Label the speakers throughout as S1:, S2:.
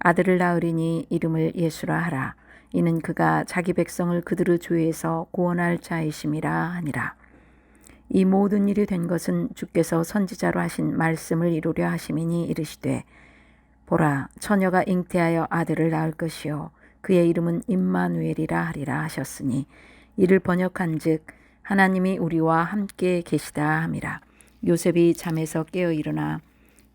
S1: 아들을 낳으리니 이름을 예수라 하라. 이는 그가 자기 백성을 그들의 죄에서 구원할 자이심이라 하니라. 이 모든 일이 된 것은 주께서 선지자로 하신 말씀을 이루려 하심이니 이르시되 보라 처녀가 잉태하여 아들을 낳을 것이요 그의 이름은 임마누엘이라 하리라 하셨으니 이를 번역한즉 하나님이 우리와 함께 계시다 함이라. 요셉이 잠에서 깨어 일어나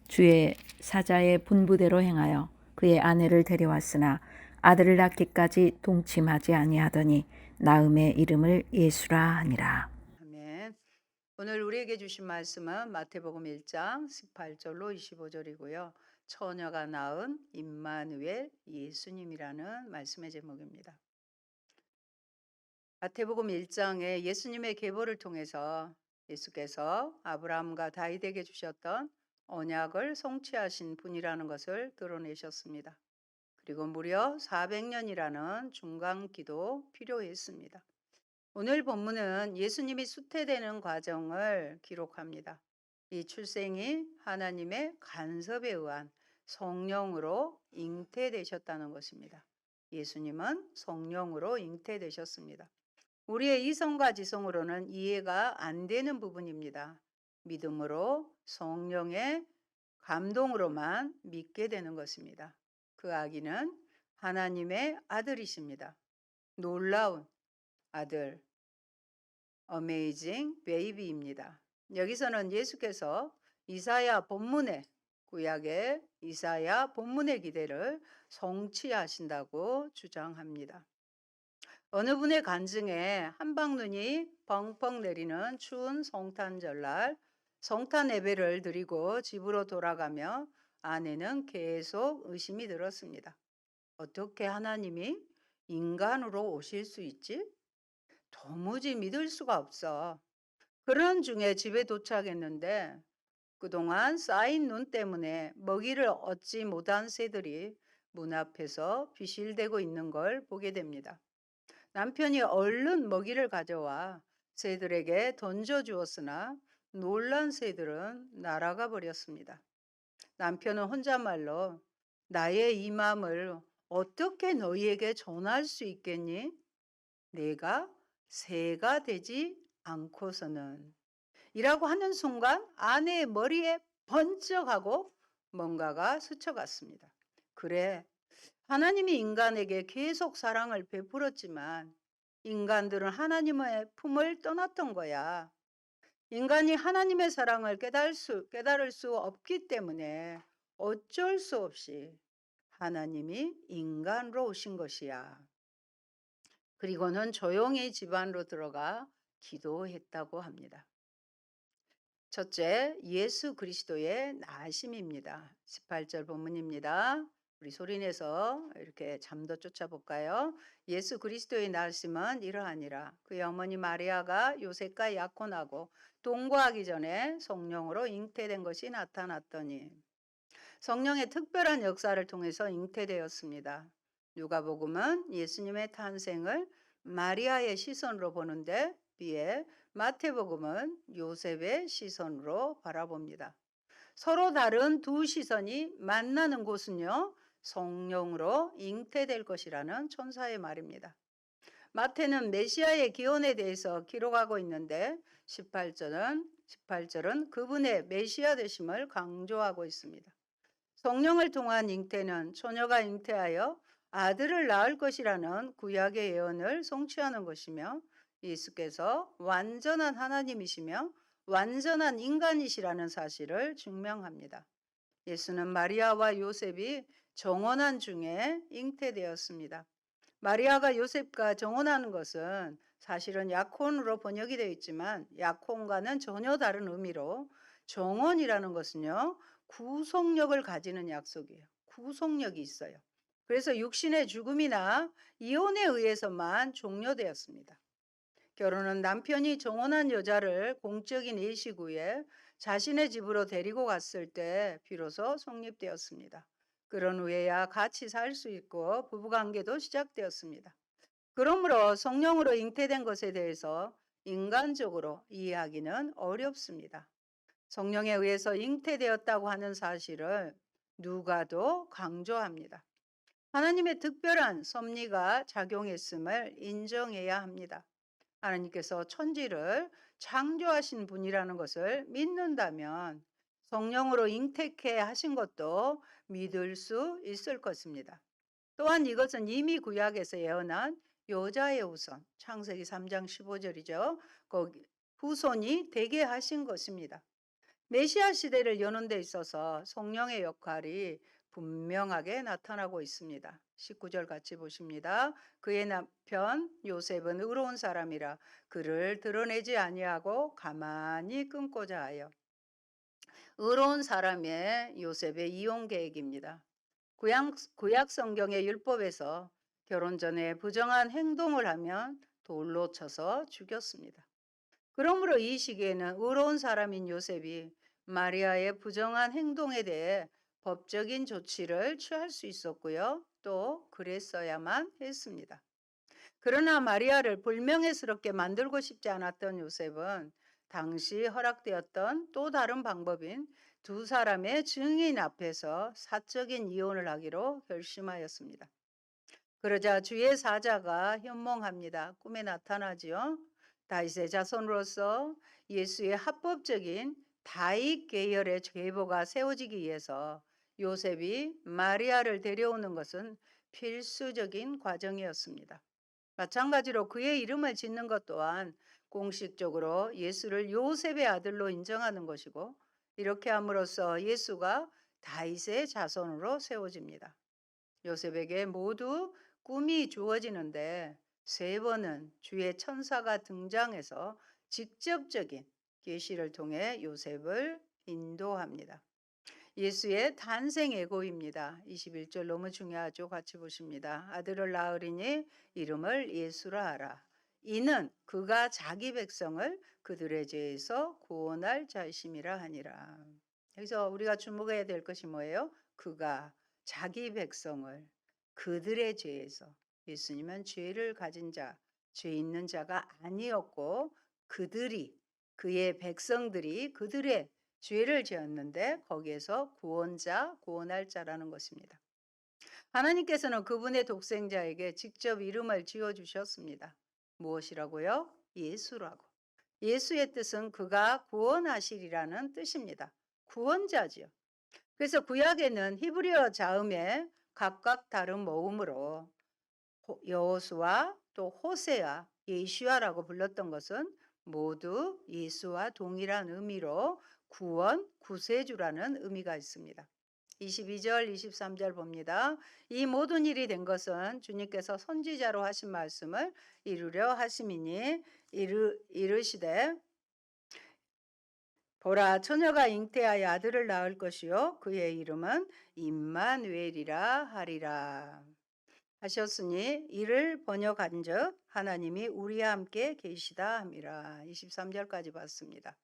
S1: 주의 사자의 분부대로 행하여 그의 아내를 데려왔으나 아들을 낳기까지 동침하지 아니하더니 나음의 이름을 예수라 하니라.
S2: 아멘. 오늘 우리에게 주신 말씀은 마태복음 1장 18절로 25절이고요. 처녀가 낳은 임마누엘 예수님이라는 말씀의 제목입니다. 마태복음 1장에 예수님의 계보를 통해서 예수께서 아브라함과 다윗에게 주셨던 언약을 성취하신 분이라는 것을 드러내셨습니다. 그리고 무려 400년이라는 중간 기도 필요했습니다. 오늘 본문은 예수님이 수태되는 과정을 기록합니다. 이 출생이 하나님의 간섭에 의한 성령으로 잉태되셨다는 것입니다. 예수님은 성령으로 잉태되셨습니다. 우리의 이성과 지성으로는 이해가 안 되는 부분입니다. 믿음으로 성령의 감동으로만 믿게 되는 것입니다. 그 아기는 하나님의 아들이십니다. 놀라운 아들, 어메이징 베이비입니다. 여기서는 예수께서 이사야 본문의 구약의 이사야 본문의 기대를 성취하신다고 주장합니다. 어느 분의 간증에 한방눈이 펑펑 내리는 추운 성탄절날 성탄 예배를 드리고 집으로 돌아가며 아내는 계속 의심이 들었습니다. 어떻게 하나님이 인간으로 오실 수 있지? 도무지 믿을 수가 없어. 그런 중에 집에 도착했는데 그동안 쌓인 눈 때문에 먹이를 얻지 못한 새들이 문 앞에서 비실대고 있는 걸 보게 됩니다. 남편이 얼른 먹이를 가져와 새들에게 던져 주었으나 놀란 새들은 날아가 버렸습니다. 남편은 혼잣말로 나의 이 마음을 어떻게 너희에게 전할 수 있겠니? 내가 새가 되지 않고서는 이라고 하는 순간 아내의 머리에 번쩍하고 뭔가가 스쳐갔습니다. 그래, 하나님이 인간에게 계속 사랑을 베풀었지만 인간들은 하나님의 품을 떠났던 거야. 인간이 하나님의 사랑을 깨달을 수, 깨달을 수 없기 때문에 어쩔 수 없이 하나님이 인간으로 오신 것이야. 그리고는 조용히 집안으로 들어가 기도했다고 합니다. 첫째, 예수 그리스도의 나심입니다. 18절 본문입니다. 우리 소리내서 이렇게 잠도 쫓아볼까요? 예수 그리스도의 나심은 이러하니라. 그의 어머니 마리아가 요셉과 약혼하고 동거하기 전에 성령으로 잉태된 것이 나타났더니 성령의 특별한 역사를 통해서 잉태되었습니다. 누가복음은 예수님의 탄생을 마리아의 시선으로 보는데 비해 마태복음은 요셉의 시선으로 바라봅니다. 서로 다른 두 시선이 만나는 곳은요, 성령으로 잉태될 것이라는 천사의 말입니다. 마태는 메시아의 기원에 대해서 기록하고 있는데 18절은 18절은 그분의 메시아 되심을 강조하고 있습니다. 성령을 통한 잉태는 처녀가 잉태하여 아들을 낳을 것이라는 구약의 예언을 성취하는 것이며 예수께서 완전한 하나님이시며 완전한 인간이시라는 사실을 증명합니다. 예수는 마리아와 요셉이 정원한 중에 잉태되었습니다. 마리아가 요셉과 정혼하는 것은 사실은 약혼으로 번역이 되어 있지만 약혼과는 전혀 다른 의미로 정혼이라는 것은요 구속력을 가지는 약속이에요. 구속력이 있어요. 그래서 육신의 죽음이나 이혼에 의해서만 종료되었습니다. 결혼은 남편이 정혼한 여자를 공적인 예식 후에 자신의 집으로 데리고 갔을 때 비로소 성립되었습니다. 그런 후에야 같이 살 수 있고 부부관계도 시작되었습니다. 그러므로 성령으로 잉태된 것에 대해서 인간적으로 이해하기는 어렵습니다. 성령에 의해서 잉태되었다고 하는 사실을 누가도 강조합니다. 하나님의 특별한 섭리가 작용했음을 인정해야 합니다. 하나님께서 천지를 창조하신 분이라는 것을 믿는다면 성령으로 잉태케 하신 것도 믿을 수 있을 것입니다. 또한 이것은 이미 구약에서 예언한 여자의 후손 창세기 3장 15절이죠. 거기 후손이 되게 하신 것입니다. 메시아 시대를 여는 데 있어서 성령의 역할이 분명하게 나타나고 있습니다. 19절 같이 보십니다. 그의 남편 요셉은 의로운 사람이라 그를 드러내지 아니하고 가만히 끊고자 하여 의로운 사람의 요셉의 이용 계획입니다. 구약, 구약 성경의 율법에서 결혼 전에 부정한 행동을 하면 돌로 쳐서 죽였습니다. 그러므로 이 시기에는 의로운 사람인 요셉이 마리아의 부정한 행동에 대해 법적인 조치를 취할 수 있었고요. 또 그랬어야만 했습니다. 그러나 마리아를 불명예스럽게 만들고 싶지 않았던 요셉은 당시 허락되었던 또 다른 방법인 두 사람의 증인 앞에서 사적인 이혼을 하기로 결심하였습니다. 그러자 주의 사자가 현몽합니다. 꿈에 나타나지요. 다윗의 자손으로서 예수의 합법적인 다윗 계열의 계보가 세워지기 위해서 요셉이 마리아를 데려오는 것은 필수적인 과정이었습니다. 마찬가지로 그의 이름을 짓는 것 또한 공식적으로 예수를 요셉의 아들로 인정하는 것이고 이렇게 함으로써 예수가 다윗의 자손으로 세워집니다. 요셉에게 모두 꿈이 주어지는데 세 번은 주의 천사가 등장해서 직접적인 계시를 통해 요셉을 인도합니다. 예수의 탄생 예고입니다. 21절 너무 중요하죠. 같이 보십니다. 아들을 낳으리니 이름을 예수라 하라. 이는 그가 자기 백성을 그들의 죄에서 구원할 자심이라 하니라. 여기서 우리가 주목해야 될 것이 뭐예요? 그가 자기 백성을 그들의 죄에서 예수님은 죄를 가진 자, 죄 있는 자가 아니었고 그들이 그의 백성들이 그들의 죄를 지었는데 거기에서 구원자, 구원할 자라는 것입니다. 하나님께서는 그분의 독생자에게 직접 이름을 지어 주셨습니다. 무엇이라고요? 예수라고. 예수의 뜻은 그가 구원하시리라는 뜻입니다. 구원자지요. 그래서 구약에는 히브리어 자음에 각각 다른 모음으로 여호수아 또 호세아, 예시아라고 불렀던 것은 모두 예수와 동일한 의미로 구원, 구세주라는 의미가 있습니다. 22절, 23절 봅니다. 이 모든 일이 된 것은 주님께서 선지자로 하신 말씀을 이루려 하심이니 이르, 이르시되 보라 처녀가 잉태하여 아들을 낳을 것이요 그의 이름은 임마누엘이라 하리라 하셨으니 이를 번역한즉 하나님이 우리와 함께 계시다 함이라 23절까지 봤습니다.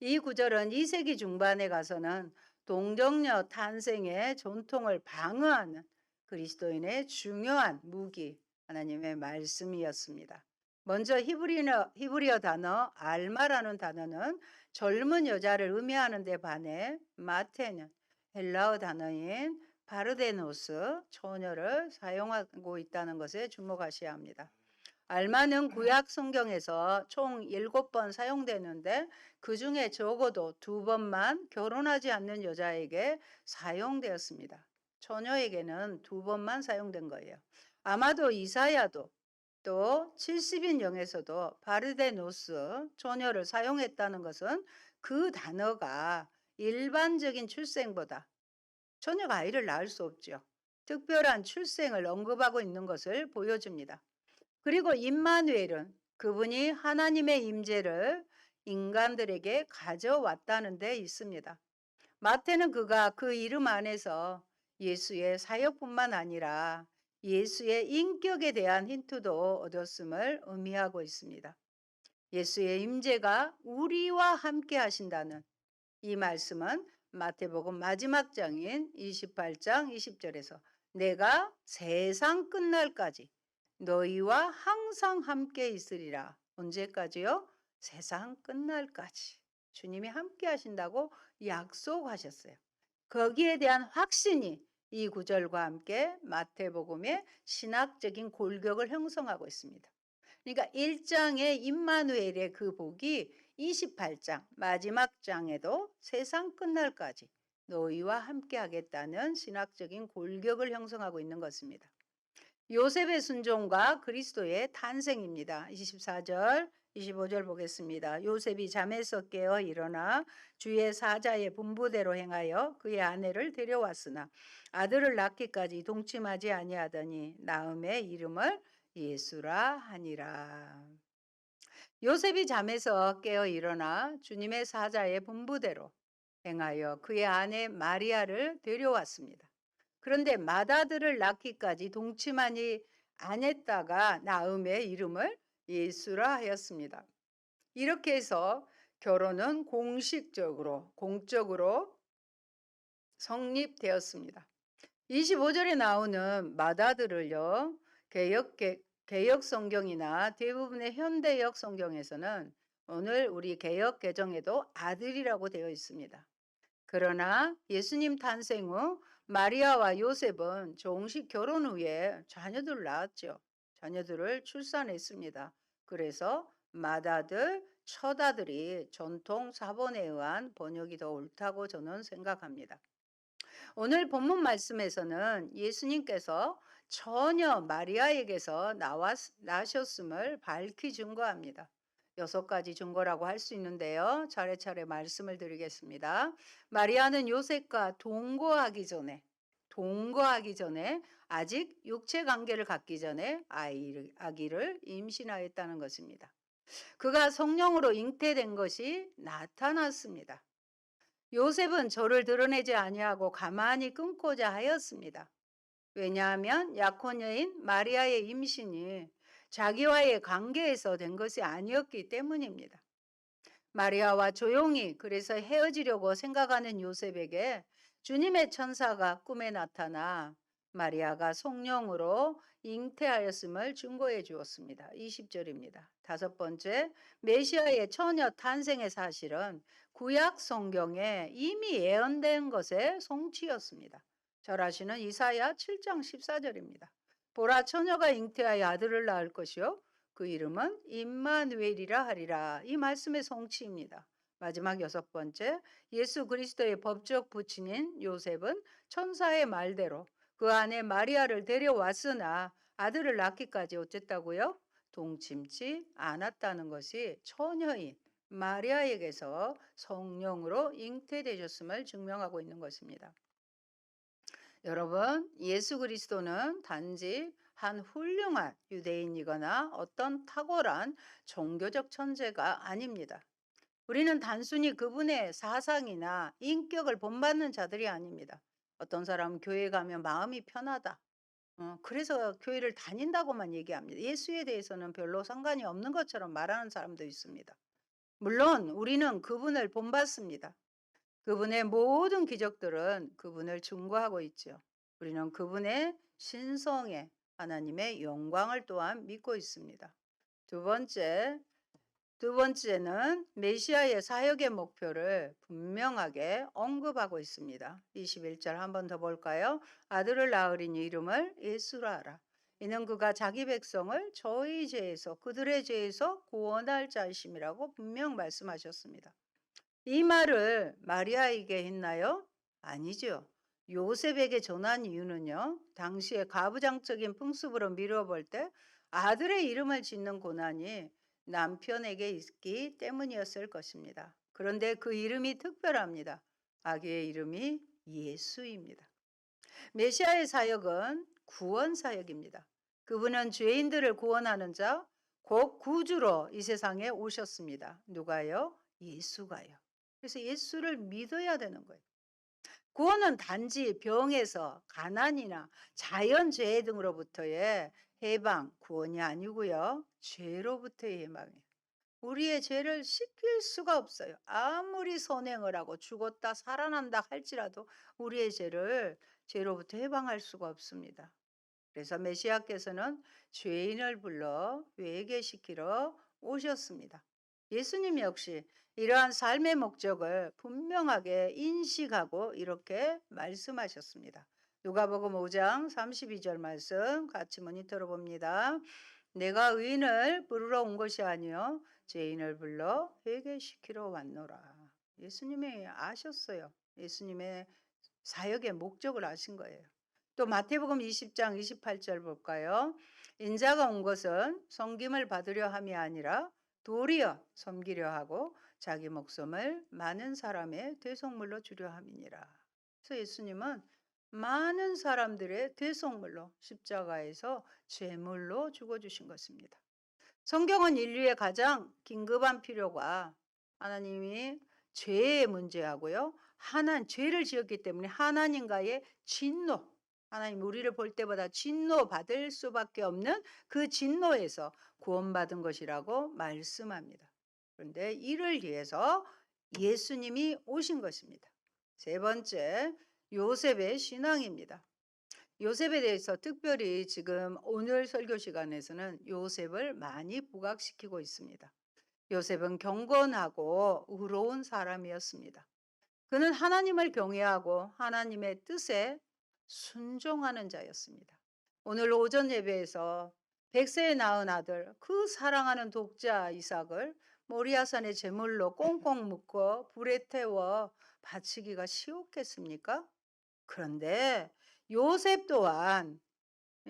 S2: 이 구절은 2세기 중반에 가서는 동정녀 탄생의 전통을 방어하는 그리스도인의 중요한 무기 하나님의 말씀이었습니다. 먼저 히브리어, 히브리어 단어 알마라는 단어는 젊은 여자를 의미하는 데 반해 마테는 헬라어 단어인 바르데노스 처녀를 사용하고 있다는 것에 주목하셔야 합니다. 알마는 구약 성경에서 총 7번 사용되는데 그 중에 적어도 두 번만 결혼하지 않는 여자에게 사용되었습니다. 처녀에게는 두 번만 사용된 거예요. 아마도 이사야도 또 70인 영에서도 바르데노스 처녀를 사용했다는 것은 그 단어가 일반적인 출생보다 처녀가 아이를 낳을 수 없죠. 특별한 출생을 언급하고 있는 것을 보여줍니다. 그리고 임마누엘은 그분이 하나님의 임재를 인간들에게 가져왔다는 데 있습니다. 마태는 그가 그 이름 안에서 예수의 사역뿐만 아니라 예수의 인격에 대한 힌트도 얻었음을 의미하고 있습니다. 예수의 임재가 우리와 함께 하신다는 이 말씀은 마태복음 마지막 장인 28장 20절에서 내가 세상 끝날까지 너희와 항상 함께 있으리라. 언제까지요? 세상 끝날까지. 주님이 함께 하신다고 약속하셨어요. 거기에 대한 확신이 이 구절과 함께 마태복음의 신학적인 골격을 형성하고 있습니다. 그러니까 1장의 임마누엘의 그 복이 28장 마지막 장에도 세상 끝날까지 너희와 함께 하겠다는 신학적인 골격을 형성하고 있는 것입니다. 요셉의 순종과 그리스도의 탄생입니다. 24절, 25절 보겠습니다. 요셉이 잠에서 깨어 일어나 주의 사자의 분부대로 행하여 그의 아내를 데려왔으나 아들을 낳기까지 동침하지 아니하더니 나음의 이름을 예수라 하니라. 요셉이 잠에서 깨어 일어나 주님의 사자의 분부대로 행하여 그의 아내 마리아를 데려왔습니다. 그런데 맏아들을 낳기까지 동침하니 안 했다가 나음의 이름을 예수라 하였습니다. 이렇게 해서 결혼은 공식적으로 공적으로 성립되었습니다. 25절에 나오는 맏아들을요. 개역 개, 개역 성경이나 대부분의 현대역 성경에서는 오늘 우리 개역 개정에도 아들이라고 되어 있습니다. 그러나 예수님 탄생 후 마리아와 요셉은 종식 결혼 후에 자녀들을 낳았죠. 자녀들을 출산했습니다. 그래서 맏아들, 첫아들이 전통 사본에 의한 번역이 더 옳다고 저는 생각합니다. 오늘 본문 말씀에서는 예수님께서 전혀 마리아에게서 나왔, 나셨음을 밝히 증거합니다. 여섯 가지 증거라고 할 수 있는데요. 차례차례 말씀을 드리겠습니다. 마리아는 요셉과 동거하기 전에, 동거하기 전에 아직 육체 관계를 갖기 전에 아이, 아기를 임신하였다는 것입니다. 그가 성령으로 잉태된 것이 나타났습니다. 요셉은 저를 드러내지 아니하고 가만히 끊고자 하였습니다. 왜냐하면 약혼녀인 마리아의 임신이 자기와의 관계에서 된 것이 아니었기 때문입니다. 마리아와 조용히 그래서 헤어지려고 생각하는 요셉에게 주님의 천사가 꿈에 나타나 마리아가 성령으로 잉태하였음을 증거해 주었습니다. 20절입니다. 다섯 번째, 메시아의 처녀 탄생의 사실은 구약 성경에 이미 예언된 것의 성취였습니다. 잘 아시는 이사야 7장 14절입니다. 보라 처녀가 잉태하여 아들을 낳을 것이요 그 이름은 임마누엘이라 하리라. 이 말씀의 성취입니다. 마지막 여섯 번째, 예수 그리스도의 법적 부친인 요셉은 천사의 말대로 그 안에 마리아를 데려왔으나 아들을 낳기까지 어쨌다고요? 동침치 않았다는 것이 처녀인 마리아에게서 성령으로 잉태되셨음을 증명하고 있는 것입니다. 여러분, 예수 그리스도는 단지 한 훌륭한 유대인이거나 어떤 탁월한 종교적 천재가 아닙니다. 우리는 단순히 그분의 사상이나 인격을 본받는 자들이 아닙니다. 어떤 사람은 교회 가면 마음이 편하다. 어, 그래서 교회를 다닌다고만 얘기합니다. 예수에 대해서는 별로 상관이 없는 것처럼 말하는 사람도 있습니다. 물론 우리는 그분을 본받습니다. 그분의 모든 기적들은 그분을 증거하고 있죠. 우리는 그분의 신성에 하나님의 영광을 또한 믿고 있습니다. 두 번째, 두 번째는 메시아의 사역의 목표를 분명하게 언급하고 있습니다. 21절 한번 더 볼까요? 아들을 낳으리니 이름을 예수라 하라. 이는 그가 자기 백성을 저희 죄에서 그들의 죄에서 구원할 자이심이라고 분명 말씀하셨습니다. 이 말을 마리아에게 했나요? 아니죠. 요셉에게 전한 이유는요. 당시에 가부장적인 풍습으로 미뤄볼 때 아들의 이름을 짓는 고난이 남편에게 있기 때문이었을 것입니다. 그런데 그 이름이 특별합니다. 아기의 이름이 예수입니다. 메시아의 사역은 구원 사역입니다. 그분은 죄인들을 구원하는 자, 곧 구주로 이 세상에 오셨습니다. 누가요? 예수가요. 그래서 예수를 믿어야 되는 거예요. 구원은 단지 병에서 가난이나 자연재해 등으로부터의 해방, 구원이 아니고요. 죄로부터의 해방이에요. 우리의 죄를 씻길 수가 없어요. 아무리 선행을 하고 죽었다 살아난다 할지라도 우리의 죄를 죄로부터 해방할 수가 없습니다. 그래서 메시아께서는 죄인을 불러 회개시키러 오셨습니다. 예수님 역시 이러한 삶의 목적을 분명하게 인식하고 이렇게 말씀하셨습니다. 누가복음 5장 32절 말씀 같이 모니터로 봅니다. 내가 의인을 부르러 온 것이 아니요 죄인을 불러 회개시키러 왔노라. 예수님이 아셨어요. 예수님의 사역의 목적을 아신 거예요. 또 마태복음 20장 28절 볼까요? 인자가 온 것은 섬김을 받으려 함이 아니라 도리어 섬기려 하고 자기 목숨을 많은 사람의 대속물로 주려 함이니라. 그래서 예수님은 많은 사람들의 대속물로 십자가에서 제물로 죽어주신 것입니다. 성경은 인류의 가장 긴급한 필요가 하나님이 죄의 문제하고요. 하나 죄를 지었기 때문에 하나님과의 진노, 하나님 우리를 볼 때보다 진노 받을 수밖에 없는 그 진노에서 구원받은 것이라고 말씀합니다. 그런데 이를 위해서 예수님이 오신 것입니다. 세 번째, 요셉의 신앙입니다. 요셉에 대해서 특별히 지금 오늘 설교 시간에서는 요셉을 많이 부각시키고 있습니다. 요셉은 경건하고 의로운 사람이었습니다. 그는 하나님을 경외하고 하나님의 뜻에 순종하는 자였습니다. 오늘 오전 예배에서 백세에 낳은 아들 그 사랑하는 독자 이삭을 모리아산의 제물로 꽁꽁 묶어 불에 태워 바치기가 쉬웠겠습니까? 그런데 요셉 또한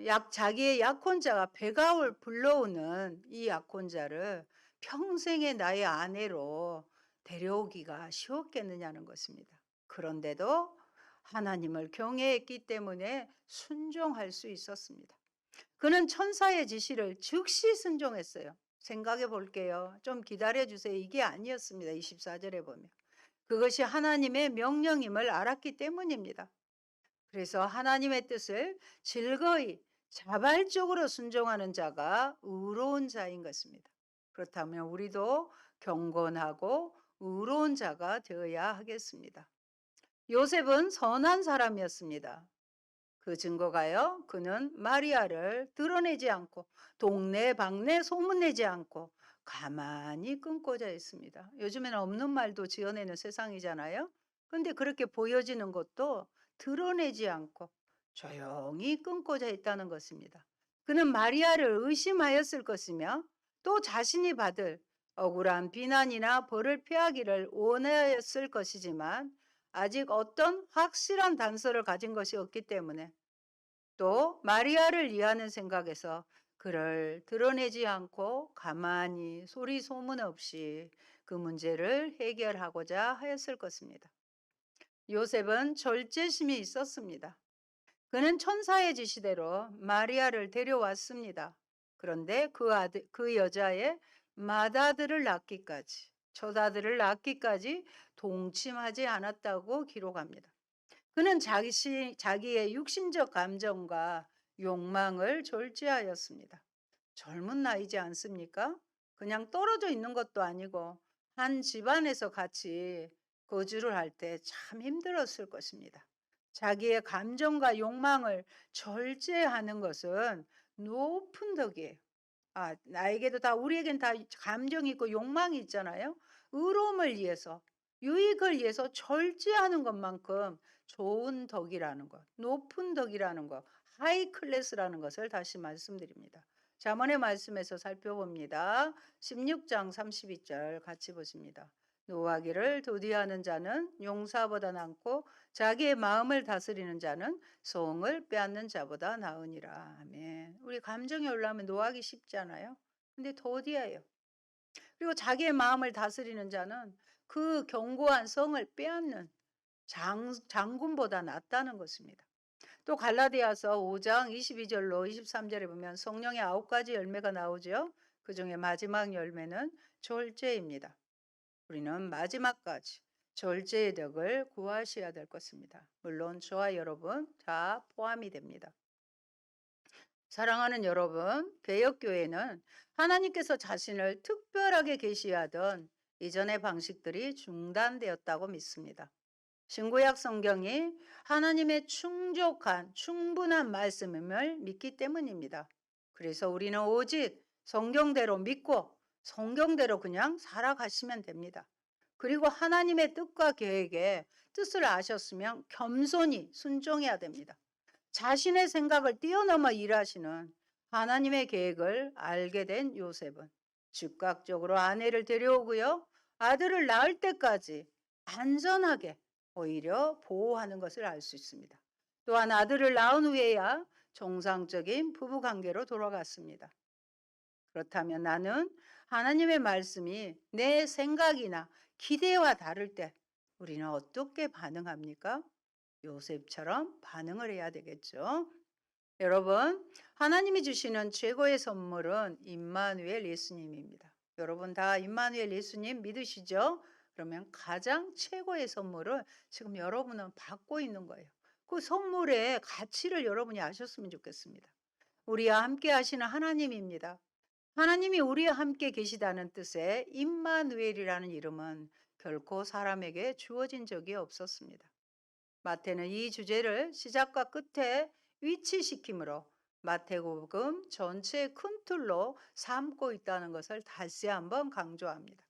S2: 약 자기의 약혼자가 베가올 불러오는 이 약혼자를 평생의 나의 아내로 데려오기가 쉬웠겠느냐는 것입니다. 그런데도 하나님을 경외했기 때문에 순종할 수 있었습니다. 그는 천사의 지시를 즉시 순종했어요. 생각해 볼게요. 좀 기다려 주세요. 이게 아니었습니다. 24절에 보면. 그것이 하나님의 명령임을 알았기 때문입니다. 그래서 하나님의 뜻을 즐거이 자발적으로 순종하는 자가 의로운 자인 것입니다. 그렇다면 우리도 경건하고 의로운 자가 되어야 하겠습니다. 요셉은 선한 사람이었습니다. 그 증거가요. 그는 마리아를 드러내지 않고 동네 방네 소문내지 않고 가만히 끊고자 했습니다. 요즘에는 없는 말도 지어내는 세상이잖아요. 근데 그렇게 보여지는 것도 드러내지 않고 조용히 끊고자 했다는 것입니다. 그는 마리아를 의심하였을 것이며 또 자신이 받을 억울한 비난이나 벌을 피하기를 원하였을 것이지만 아직 어떤 확실한 단서를 가진 것이 없기 때문에 또 마리아를 위하는 생각에서 그를 드러내지 않고 가만히 소리 소문 없이 그 문제를 해결하고자 하였을 것입니다. 요셉은 절제심이 있었습니다. 그는 천사의 지시대로 마리아를 데려왔습니다. 그런데 그 아들, 그 여자의 맏아들을 낳기까지, 처자들을 낳기까지 동침하지 않았다고 기록합니다. 그는 자기, 자기의 육신적 감정과 욕망을 절제하였습니다. 젊은 나이지 않습니까? 그냥 떨어져 있는 것도 아니고 한 집안에서 같이 거주를 할 때 참 힘들었을 것입니다. 자기의 감정과 욕망을 절제하는 것은 높은 덕이에요. 아, 나에게도 다 우리에겐 다 감정이 있고 욕망이 있잖아요. 의로움을 위해서 유익을 위해서 절제하는 것만큼 좋은 덕이라는 것, 높은 덕이라는 것, 하이 클래스라는 것을 다시 말씀드립니다. 잠언의 말씀에서 살펴봅니다. 16장 32절 같이 보십니다. 노하기를 도디하는 자는 용사보다 낫고 자기의 마음을 다스리는 자는 소을 빼앗는 자보다 나으니라. 아멘. 우리 감정이 올라오면 노하기 쉽잖아요. 근데 도디해요. 그리고 자기의 마음을 다스리는 자는 그 견고한 성을 빼앗는 장, 장군보다 낫다는 것입니다. 또 갈라디아서 5장 22절로 23절에 보면 성령의 아홉 가지 열매가 나오죠. 그 중에 마지막 열매는 절제입니다. 우리는 마지막까지 절제의 덕을 구하셔야 될 것입니다. 물론 저와 여러분 다 포함이 됩니다. 사랑하는 여러분, 개혁교회는 하나님께서 자신을 특별하게 계시하던 이전의 방식들이 중단되었다고 믿습니다. 신구약 성경이 하나님의 충족한 충분한 말씀임을 믿기 때문입니다. 그래서 우리는 오직 성경대로 믿고 성경대로 그냥 살아가시면 됩니다. 그리고 하나님의 뜻과 계획에 뜻을 아셨으면 겸손히 순종해야 됩니다. 자신의 생각을 뛰어넘어 일하시는 하나님의 계획을 알게 된 요셉은 즉각적으로 아내를 데려오고요. 아들을 낳을 때까지 안전하게 오히려 보호하는 것을 알 수 있습니다. 또한 아들을 낳은 후에야 정상적인 부부 관계로 돌아갔습니다. 그렇다면 나는 하나님의 말씀이 내 생각이나 기대와 다를 때 우리는 어떻게 반응합니까? 요셉처럼 반응을 해야 되겠죠. 여러분, 하나님이 주시는 최고의 선물은 임마누엘 예수님입니다. 여러분 다 임마누엘 예수님 믿으시죠? 그러면 가장 최고의 선물을 지금 여러분은 받고 있는 거예요. 그 선물의 가치를 여러분이 아셨으면 좋겠습니다. 우리와 함께 하시는 하나님입니다. 하나님이 우리와 함께 계시다는 뜻의 임마누엘이라는 이름은 결코 사람에게 주어진 적이 없었습니다. 마태는 이 주제를 시작과 끝에 위치시키므로 마태복음 전체의 큰 틀로 삼고 있다는 것을 다시 한번 강조합니다.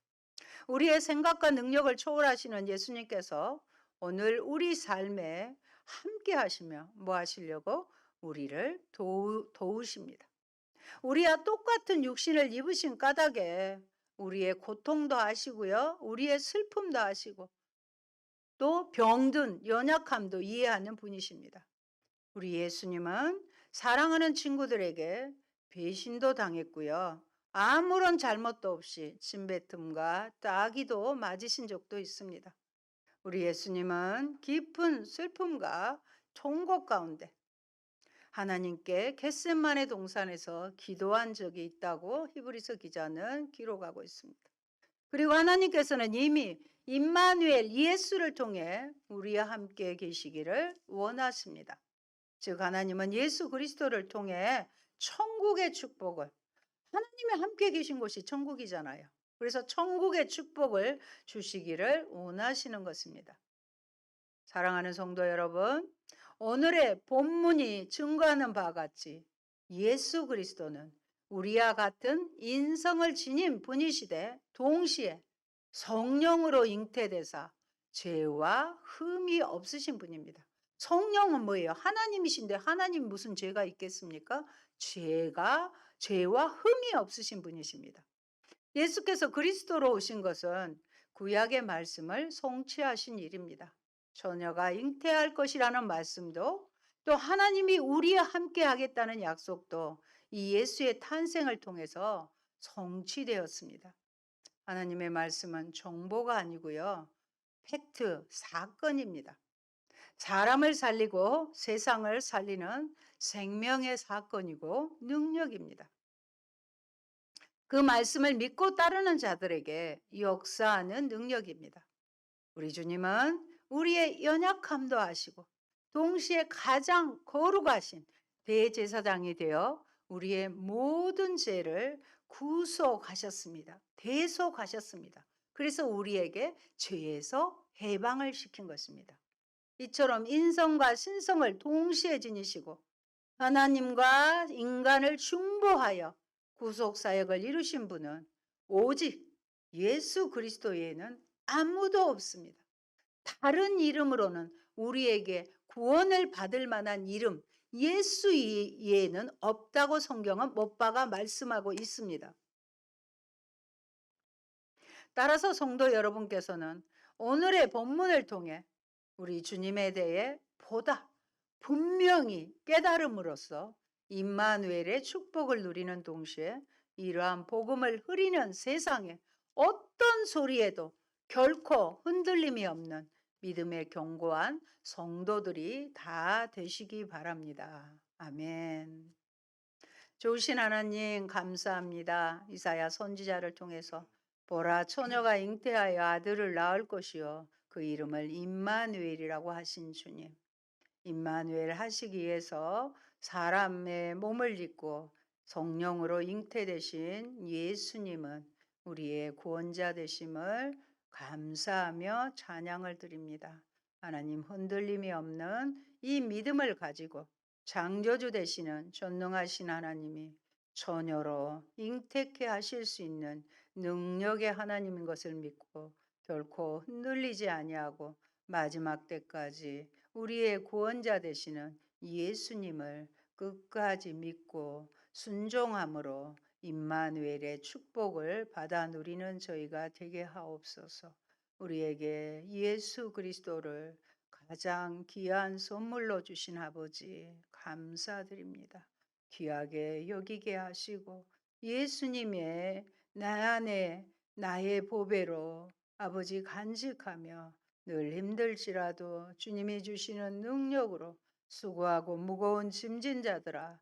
S2: 우리의 생각과 능력을 초월하시는 예수님께서 오늘 우리 삶에 함께 하시며 뭐 하시려고 우리를 도우, 도우십니다. 우리와 똑같은 육신을 입으신 까닭에 우리의 고통도 아시고요. 우리의 슬픔도 아시고 또 병든 연약함도 이해하는 분이십니다. 우리 예수님은 사랑하는 친구들에게 배신도 당했고요. 아무런 잘못도 없이 침뱉음과 따기도 맞으신 적도 있습니다. 우리 예수님은 깊은 슬픔과 통곡 가운데 하나님께 겟셋만의 동산에서 기도한 적이 있다고 히브리서 기자는 기록하고 있습니다. 그리고 하나님께서는 이미 임마누엘 예수를 통해 우리와 함께 계시기를 원하십니다. 즉 하나님은 예수 그리스도를 통해 천국의 축복을 하나님이 함께 계신 곳이 천국이잖아요. 그래서 천국의 축복을 주시기를 원하시는 것입니다. 사랑하는 성도 여러분, 오늘의 본문이 증거하는 바와 같이 예수 그리스도는 우리와 같은 인성을 지닌 분이시되 동시에 성령으로 잉태되사 죄와 흠이 없으신 분입니다. 성령은 뭐예요? 하나님이신데 하나님 무슨 죄가 있겠습니까? 죄가 죄와 흠이 없으신 분이십니다. 예수께서 그리스도로 오신 것은 구약의 말씀을 성취하신 일입니다. 처녀가 잉태할 것이라는 말씀도 또 하나님이 우리와 함께 하겠다는 약속도 이 예수의 탄생을 통해서 성취되었습니다. 하나님의 말씀은 정보가 아니고요. 팩트, 사건입니다. 사람을 살리고 세상을 살리는 생명의 사건이고 능력입니다. 그 말씀을 믿고 따르는 자들에게 역사하는 능력입니다. 우리 주님은 우리의 연약함도 아시고 동시에 가장 거룩하신 대제사장이 되어 우리의 모든 죄를 구속하셨습니다. 대속하셨습니다. 그래서 우리에게 죄에서 해방을 시킨 것입니다. 이처럼 인성과 신성을 동시에 지니시고 하나님과 인간을 중보하여 구속 사역을 이루신 분은 오직 예수 그리스도 외에는 아무도 없습니다. 다른 이름으로는 우리에게 구원을 받을 만한 이름 예수 외에는 없다고 성경은 못 박아 말씀하고 있습니다. 따라서 성도 여러분께서는 오늘의 본문을 통해 우리 주님에 대해 보다 분명히 깨달음으로써 임마누엘의 축복을 누리는 동시에 이러한 복음을 흐리는 세상에 어떤 소리에도 결코 흔들림이 없는 믿음의 견고한 성도들이 다 되시기 바랍니다. 아멘. 좋으신 하나님 감사합니다. 이사야 선지자를 통해서 보라 처녀가 잉태하여 아들을 낳을 것이요 그 이름을 임마누엘이라고 하신 주님. 임마누엘 하시기 위해서 사람의 몸을 입고 성령으로 잉태되신 예수님은 우리의 구원자 되심을 감사하며 찬양을 드립니다. 하나님 흔들림이 없는 이 믿음을 가지고 창조주 되시는 전능하신 하나님이 처녀로 잉태케 하실 수 있는 능력의 하나님인 것을 믿고 결코 흔들리지 아니하고 마지막 때까지 우리의 구원자 되시는 예수님을 끝까지 믿고 순종함으로 임마누엘의 축복을 받아 누리는 저희가 되게 하옵소서. 우리에게 예수 그리스도를 가장 귀한 선물로 주신 아버지 감사드립니다. 귀하게 여기게 하시고 예수님의 나 안에 나의 보배로 아버지 간직하며 늘 힘들지라도 주님이 주시는 능력으로 수고하고 무거운 짐진 자들아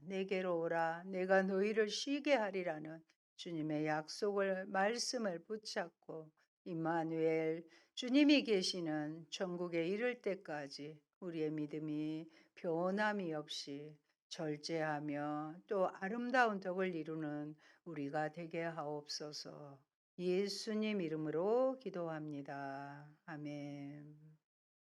S2: 내게로 오라 내가 너희를 쉬게 하리라는 주님의 약속을 말씀을 붙잡고 임마누엘 주님이 계시는 천국에 이를 때까지 우리의 믿음이 변함이 없이 절제하며 또 아름다운 덕을 이루는 우리가 되게 하옵소서. 예수님 이름으로 기도합니다. 아멘.